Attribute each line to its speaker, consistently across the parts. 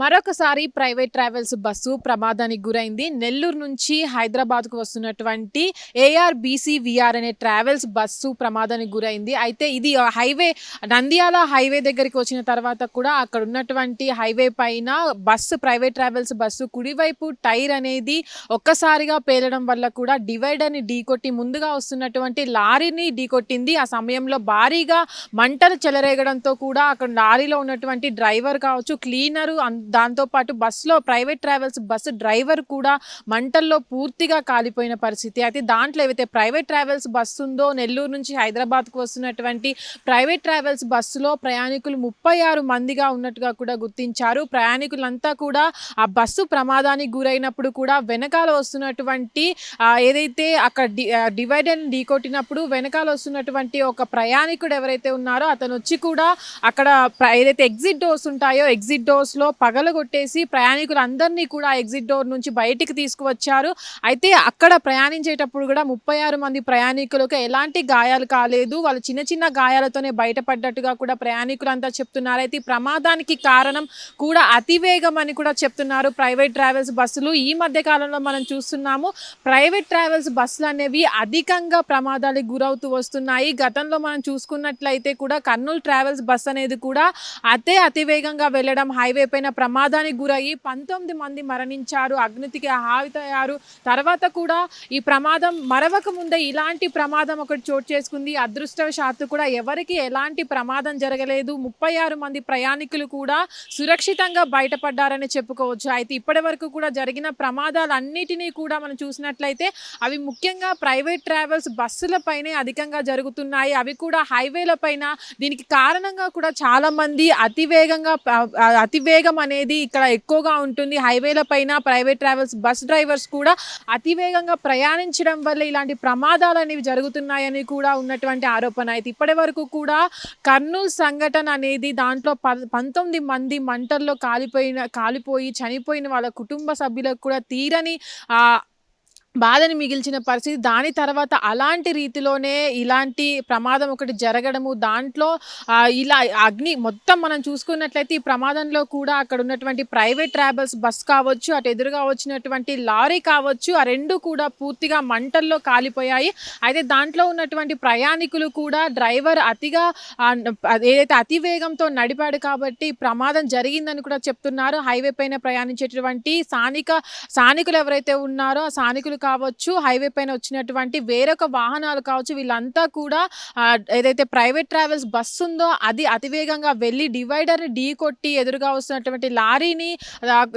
Speaker 1: మరొకసారి private travels bus ప్రమాదానికి గురైంది. నెల్లూరు నుంచి హైదరాబాద్కు వస్తున్నటువంటి ఏఆర్బీసీ విఆర్ అనే ట్రావెల్స్ బస్సు ప్రమాదానికి గురైంది. అయితే ఇది హైవే నంద్యాల హైవే దగ్గరికి వచ్చిన తర్వాత కూడా అక్కడ ఉన్నటువంటి హైవే పైన బస్సు ప్రైవేట్ ట్రావెల్స్ బస్సు కుడివైపు టైర్ అనేది ఒక్కసారిగా పేలడం వల్ల కూడా డివైడర్ని ఢీకొట్టి ముందుగా వస్తున్నటువంటి లారీని ఢీకొట్టింది. ఆ సమయంలో భారీగా మంటలు చెలరేగడంతో కూడా అక్కడ లారీలో ఉన్నటువంటి డ్రైవర్ కావచ్చు క్లీనరు దాంతోపాటు బస్సులో ప్రైవేట్ ట్రావెల్స్ బస్సు డ్రైవర్ కూడా మంటల్లో పూర్తిగా కాలిపోయిన పరిస్థితి. అయితే దాంట్లో ఏవైతే ప్రైవేట్ ట్రావెల్స్ బస్సు ఉందో నెల్లూరు నుంచి హైదరాబాద్కు వస్తున్నటువంటి ప్రైవేట్ ట్రావెల్స్ బస్సులో ప్రయాణికులు ముప్పై ఆరు మందిగా ఉన్నట్టుగా కూడా గుర్తించారు. ప్రయాణికులంతా కూడా ఆ బస్సు ప్రమాదానికి గురైనప్పుడు కూడా వెనకాల వస్తున్నటువంటి ఏదైతే అక్కడ డి అండ్ ఢీకొట్టినప్పుడు వెనకాల వస్తున్నటువంటి ఒక ప్రయాణికుడు ఎవరైతే ఉన్నారో అతను వచ్చి కూడా అక్కడ ప్ర- ఏదైతే ఎగ్జిట్ డోర్స్ ఉంటాయో ఎగ్జిట్ డోర్స్లో పగ పగలగొట్టేసి ప్రయాణికులందరినీ కూడా ఎగ్జిట్ డోర్ నుంచి బయటికి తీసుకువచ్చారు. అయితే అక్కడ ప్రయాణించేటప్పుడు కూడా ముప్పై ఆరు మంది ప్రయాణికులకు ఎలాంటి గాయాలు కాలేదు. వాళ్ళు చిన్న చిన్న గాయాలతోనే బయటపడ్డట్టుగా కూడా ప్రయాణికులంతా చెప్తున్నారు. అయితే ఈ ప్రమాదానికి కారణం కూడా అతివేగం అని కూడా చెప్తున్నారు ప్రైవేట్ ట్రావెల్స్ బస్సులు. ఈ మధ్య కాలంలో మనం చూస్తున్నాము ప్రైవేట్ ట్రావెల్స్ బస్సులు అనేవి అధికంగా ప్రమాదాలకు గురవుతూ వస్తున్నాయి. గతంలో మనం చూసుకున్నట్లయితే కూడా కర్నూలు ట్రావెల్స్ బస్ అనేది కూడా అతే అతివేగంగా వెళ్ళడం హైవే పైన ప్రమాదానికి గురయ్యి పంతొమ్మిది మంది మరణించారు అగ్నితికి హావితయ్యారు తర్వాత కూడా ఈ ప్రమాదం మరవక ముందే ఇలాంటి ప్రమాదం ఒకటి చోటు చేసుకుంది. అదృష్టవశాత్తు కూడా ఎవరికి ఎలాంటి ప్రమాదం జరగలేదు. ముప్పై ఆరు మంది ప్రయాణికులు కూడా సురక్షితంగా బయటపడ్డారని చెప్పుకోవచ్చు. అయితే ఇప్పటి వరకు కూడా జరిగిన ప్రమాదాలన్నిటినీ కూడా మనం చూసినట్లయితే అవి ముఖ్యంగా ప్రైవేట్ ట్రావెల్స్ బస్సులపైనే అధికంగా జరుగుతున్నాయి. అవి కూడా హైవేల పైన దీనికి కారణంగా కూడా చాలామంది అతివేగంగా ప- అతివేగం అనేది ఇక్కడ ఎక్కువగా ఉంటుంది. హైవేల పైన ప్రైవేట్ ట్రావెల్స్ బస్ డ్రైవర్స్ కూడా అతివేగంగా ప్రయాణించడం వల్ల ఇలాంటి ప్రమాదాలు అనేవి జరుగుతున్నాయని కూడా ఉన్నటువంటి ఆరోపణ. అయితే ఇప్పటి వరకు కూడా కర్నూలు సంఘటన అనేది దాంట్లో ప పంతొమ్మిది మంది మంటల్లో కాలిపోయిన కాలిపోయి చనిపోయిన వాళ్ళ కుటుంబ సభ్యులకు కూడా తీరని బాధని మిగిల్చిన పరిస్థితి. దాని తర్వాత అలాంటి రీతిలోనే ఇలాంటి ప్రమాదం ఒకటి జరగడము దాంట్లో ఇలా అగ్ని మొత్తం మనం చూసుకున్నట్లయితే ఈ ప్రమాదంలో కూడా అక్కడ ఉన్నటువంటి ప్రైవేట్ ట్రావెల్స్ బస్ కావచ్చు అటు ఎదురుగా వచ్చినటువంటి లారీ కావచ్చు ఆ రెండు కూడా పూర్తిగా మంటల్లో కాలిపోయాయి. అయితే దాంట్లో ఉన్నటువంటి ప్రయాణికులు కూడా డ్రైవర్ అతిగా అది ఏదైతే అతి వేగంతో నడిపాడు కాబట్టి ప్రమాదం జరిగిందని కూడా చెప్తున్నారు. హైవే పైన ప్రయాణించేటువంటి స్థానిక స్థానికులు ఎవరైతే ఉన్నారో ఆ స్థానికులు కావచ్చు హైవే పైన వచ్చినటువంటి వేరొక వాహనాలు కావచ్చు వీళ్ళంతా కూడా ఏదైతే ప్రైవేట్ ట్రావెల్స్ బస్సు ఉందో అది అతివేగంగా వెళ్ళి డివైడర్ని ఢీ కొట్టి ఎదురుగా వస్తున్నటువంటి లారీని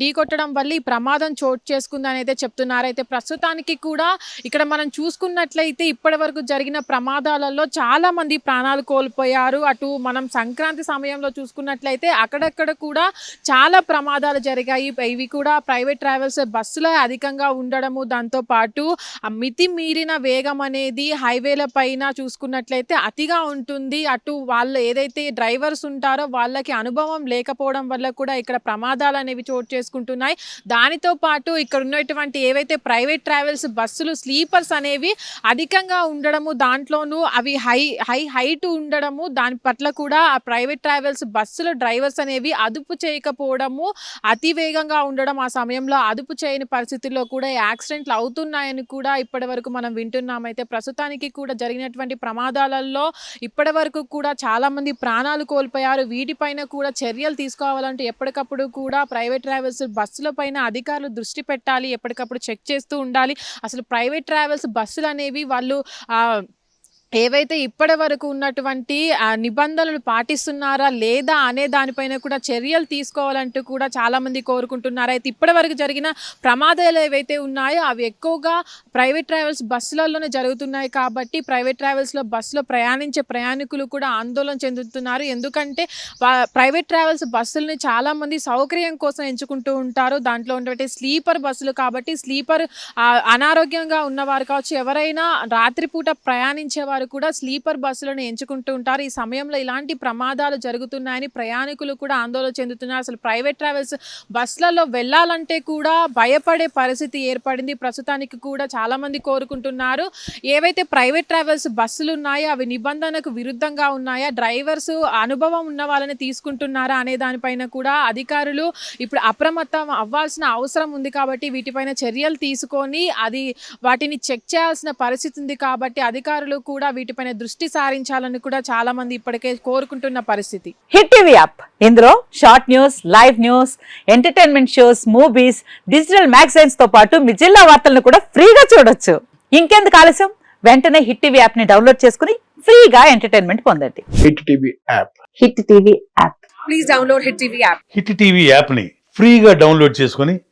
Speaker 1: ఢీ కొట్టడం వల్ల ఈ ప్రమాదం చోటు చేసుకుందని అయితే చెప్తున్నారు. అయితే ప్రస్తుతానికి కూడా ఇక్కడ మనం చూసుకున్నట్లయితే ఇప్పటి వరకు జరిగిన ప్రమాదాలలో చాలా మంది ప్రాణాలు కోల్పోయారు. అటు మనం సంక్రాంతి సమయంలో చూసుకున్నట్లయితే అక్కడక్కడ కూడా చాలా ప్రమాదాలు జరిగాయి. ఇవి కూడా ప్రైవేట్ ట్రావెల్స్ బస్సులో అధికంగా ఉండడము దాంతో పాటు ఆ మితి మీరిన వేగం అనేది హైవేల పైన చూసుకున్నట్లయితే అతిగా ఉంటుంది. అటు వాళ్ళు ఏదైతే డ్రైవర్స్ ఉంటారో వాళ్ళకి అనుభవం లేకపోవడం వల్ల కూడా ఇక్కడ ప్రమాదాలు అనేవి చోటు చేసుకుంటున్నాయి. దానితో పాటు ఇక్కడ ఉన్నటువంటి ఏవైతే ప్రైవేట్ ట్రావెల్స్ బస్సులు స్లీపర్స్ అనేవి అధికంగా ఉండడము దాంట్లోనూ అవి హై హై హైట్ ఉండడము దాని పట్ల కూడా ఆ ప్రైవేట్ ట్రావెల్స్ బస్సుల డ్రైవర్స్ అనేవి అదుపు చేయకపోవడము అతి వేగంగా ఉండడం ఆ సమయంలో అదుపు చేయని పరిస్థితుల్లో కూడా యాక్సిడెంట్లు అవుతూ జరుగుతున్నాయని కూడా ఇప్పటి వరకు మనం వింటున్నామైతే ప్రస్తుతానికి కూడా జరిగినటువంటి ప్రమాదాలలో ఇప్పటి వరకు కూడా చాలామంది ప్రాణాలు కోల్పోయారు. వీటిపైన కూడా చర్యలు తీసుకోవాలంటే ఎప్పటికప్పుడు కూడా ప్రైవేట్ ట్రావెల్స్ బస్సుల పైన అధికారులు దృష్టి పెట్టాలి. ఎప్పటికప్పుడు చెక్ చేస్తూ ఉండాలి. అసలు ప్రైవేట్ ట్రావెల్స్ బస్సులు అనేవి వాళ్ళు ఏవైతే ఇప్పటి వరకు ఉన్నటువంటి నిబంధనలు పాటిస్తున్నారా లేదా అనే దానిపైన కూడా చర్యలు తీసుకోవాలంటూ కూడా చాలామంది కోరుకుంటున్నారు. అయితే ఇప్పటి వరకు జరిగిన ప్రమాదాలు ఏవైతే ఉన్నాయో అవి ఎక్కువగా ప్రైవేట్ ట్రావెల్స్ బస్సులలోనే జరుగుతున్నాయి కాబట్టి ప్రైవేట్ ట్రావెల్స్లో బస్సులో ప్రయాణించే ప్రయాణికులు కూడా ఆందోళన చెందుతున్నారు. ఎందుకంటే ప్రైవేట్ ట్రావెల్స్ బస్సులని చాలామంది సౌకర్యం కోసం ఎంచుకుంటూ ఉంటారు. దాంట్లో ఉన్నటువంటి స్లీపర్ బస్సులు కాబట్టి స్లీపర్ అనారోగ్యంగా ఉన్నవారు కావచ్చు ఎవరైనా రాత్రిపూట ప్రయాణించే వారు కూడా స్లీపర్ బస్సులను ఎంచుకుంటూ ఉంటారు. ఈ సమయంలో ఇలాంటి ప్రమాదాలు జరుగుతున్నాయని ప్రయాణికులు కూడా ఆందోళన చెందుతున్నారు. అసలు ప్రైవేట్ ట్రావెల్స్ బస్సులలో వెళ్ళాలంటే కూడా భయపడే పరిస్థితి ఏర్పడింది. ప్రస్తుతానికి కూడా చాలామంది కోరుకుంటున్నారు. ఏవైతే ప్రైవేట్ ట్రావెల్స్ బస్సులు ఉన్నాయో అవి నిబంధనకు విరుద్ధంగా ఉన్నాయా? డ్రైవర్స్ అనుభవం ఉన్న వాళ్ళని తీసుకుంటున్నారా అనే దానిపైన కూడా అధికారులు ఇప్పుడు అప్రమత్తం అవ్వాల్సిన అవసరం ఉంది కాబట్టి వీటిపైన చర్యలు తీసుకొని అది వాటిని చెక్ చేయాల్సిన పరిస్థితి ఉంది కాబట్టి అధికారులు కూడా వీటిపైన దృష్టి సారించాలని కూడా చాలా మంది ఇప్పటికే కోరుకుంటున్న పరిస్థితి.
Speaker 2: Hit TV app. ఇందులో short news live news entertainment shows movies digital మ్యాగజైన్స్తో పాటు మీ జిల్లా వార్తలను కూడా ఫ్రీగా చూడొచ్చు. ఇంకెందుకు ఆలస్యం? వెంటనే హిట్ టీవీ యాప్ని డౌన్లోడ్ చేసుకుని ఫ్రీగా ఎంటర్టైన్మెంట్ పొందండి.
Speaker 3: Hit TV app.
Speaker 2: Hit TV app.
Speaker 4: Hit TV యాప్ని ఫ్రీగా డౌన్లోడ్ చేసుకొని